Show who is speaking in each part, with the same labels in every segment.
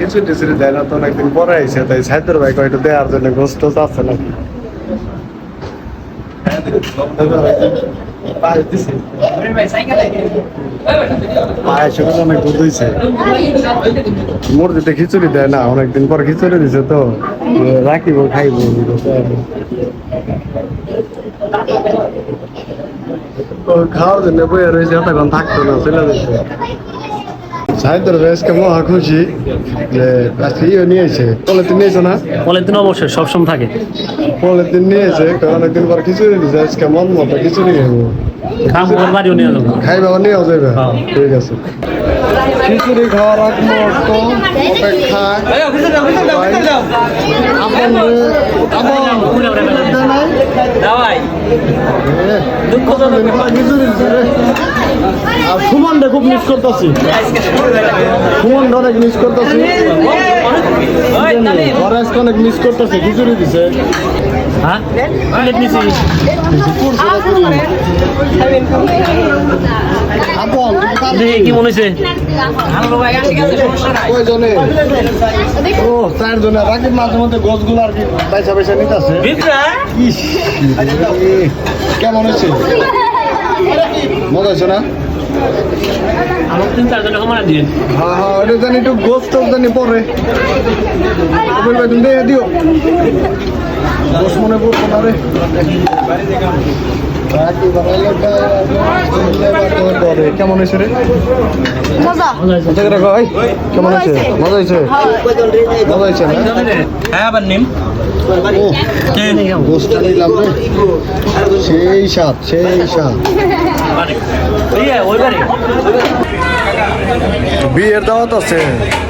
Speaker 1: কিছু টিসিরি দেয় না তো অনেকদিন পরে আইসে তাই সাইদের ভাই কয়টা দেওয়ার জন্য নাকি? পায়ে শুধু অনেক দুধ হয়েছে মুরগিতে খিচুড়ি দেয় না অনেকদিন পর খিচুড়ি দিছে তো। রাখিব খাইব খাওয়ার জন্য বইয়া রয়েছে এতক্ষণ থাকতো না চলে যাচ্ছে সাহিত্যের বেশকে মহা খুশি যে আজকে ইয়ে নিয়েছে পলিথিন নিয়েছে না?
Speaker 2: পলিথিন অবশ্যই সবসময় থাকে।
Speaker 1: পলিথিন নিয়েছে অনেকদিন পর খিচুড়ি দিছে আজকে মন মতো খিচুড়ি খাইব
Speaker 2: ওর বাড়িও নিয়ে যাব
Speaker 1: খাইবা
Speaker 2: হ্যাঁ।
Speaker 1: ঠিক আছে। খিচুড়ি খাওয়ার আগ মুহূর্ত অপেক্ষা। আর সুমন খুব মিস করতেছি। সুমন অনেক মিস করতেছি? ফরেস্ট অনেক মিস করতেছে খিচুড়ি দিছে।
Speaker 2: হ্যাঁ? কি মনে হয়েছে।
Speaker 1: ও রাকিব মাঝে মধ্যে গোছগুলো আর কি পয়সা পয়সা নিতেছে। ইস, কেমন হয়েছে? মজা হয়েছে না?
Speaker 2: আমার তিন চারজনের সমান দিয়ে
Speaker 1: হ্যাঁ হ্যাঁ জানি একটু গোস টোছ জানি পরে। দিয়ে দিও। গোস মনে পড়তো না রাকিব আর কেমন হয়েছে রে?
Speaker 3: মজা।
Speaker 1: করে কই কেমন হয়েছে? মজা হয়েছে? মজা হয়েছে
Speaker 2: হ্যাঁ আবার নিম।
Speaker 1: ও গোসটা নিলাম রে। সেই স্বাদ সেই স্বাদ। বিয়ের দাওয়াত আছে।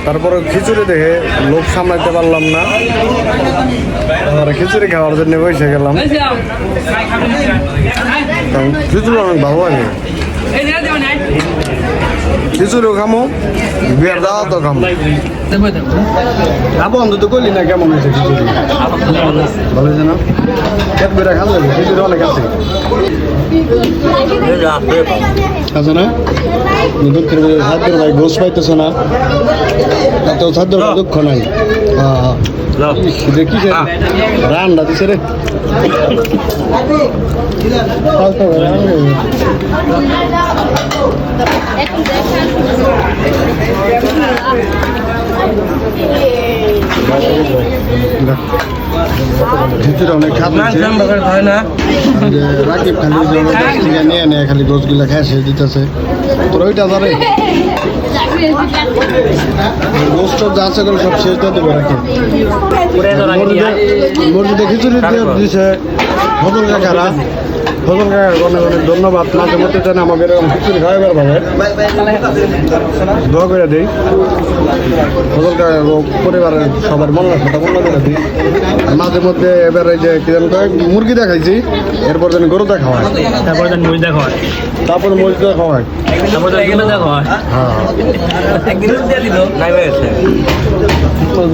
Speaker 1: তারপরে খিচুড়ি দেখে লোক সামলাইতে পারলাম না। আর খিচুড়ি খাওয়ার জন্য বসে গেলাম। খিচুড়ি অনেক ভালো লাগে। খিচুড়িও খামো বিয়ের দাওয়াতও খামো খাব অন্তত করলি না কেমন হয়েছে খিচুড়ি ভালো হয়েছে না পেট বেড়ে খাওয়া যাবে খিচুড়ি অনেক আছে আছে না দুঃখের ভাই ঘোষ পাইতেছে না তো ভাই দুঃখ নাই হ্যাঁ হ্যাঁ দেখি রান্না দিছে রে। ভাই, অনেক রাকিব খালি নিয়ে নেয় খালি গোছগুলা খায় সে দিতেছে। তোর ওইটা ধরে গোস্ত যা আছে করে সব শেষ দিতে রাকিব মুরগিতে খিচুড়ি দিছে ফজল কাকারা কাকার অনেক অনেক ধন্যবাদ। মাঝে মধ্যে যেন আমাকে এরকম খিচুড়ি খাওয়াবার ভাবে। দোয়া করে দিই। ফজল পরিবারের সবার মনে কথা মনে করে দিই। মাঝে মধ্যে এবার এই যে কি জানি মুরগি দেখাইছি। এরপর যেন গরু দেখা হয়।
Speaker 2: তারপরে যেন মুড়ি দেখা হয়।
Speaker 1: তারপর মুরগি দেখা হয়।
Speaker 2: তারপরে দেখা হয়।
Speaker 1: হ্যাঁ।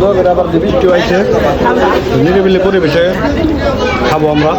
Speaker 1: দোয়া করে আবার বৃষ্টি হয়েছে নিরিবিলি পরিবেশে খাব আমরা।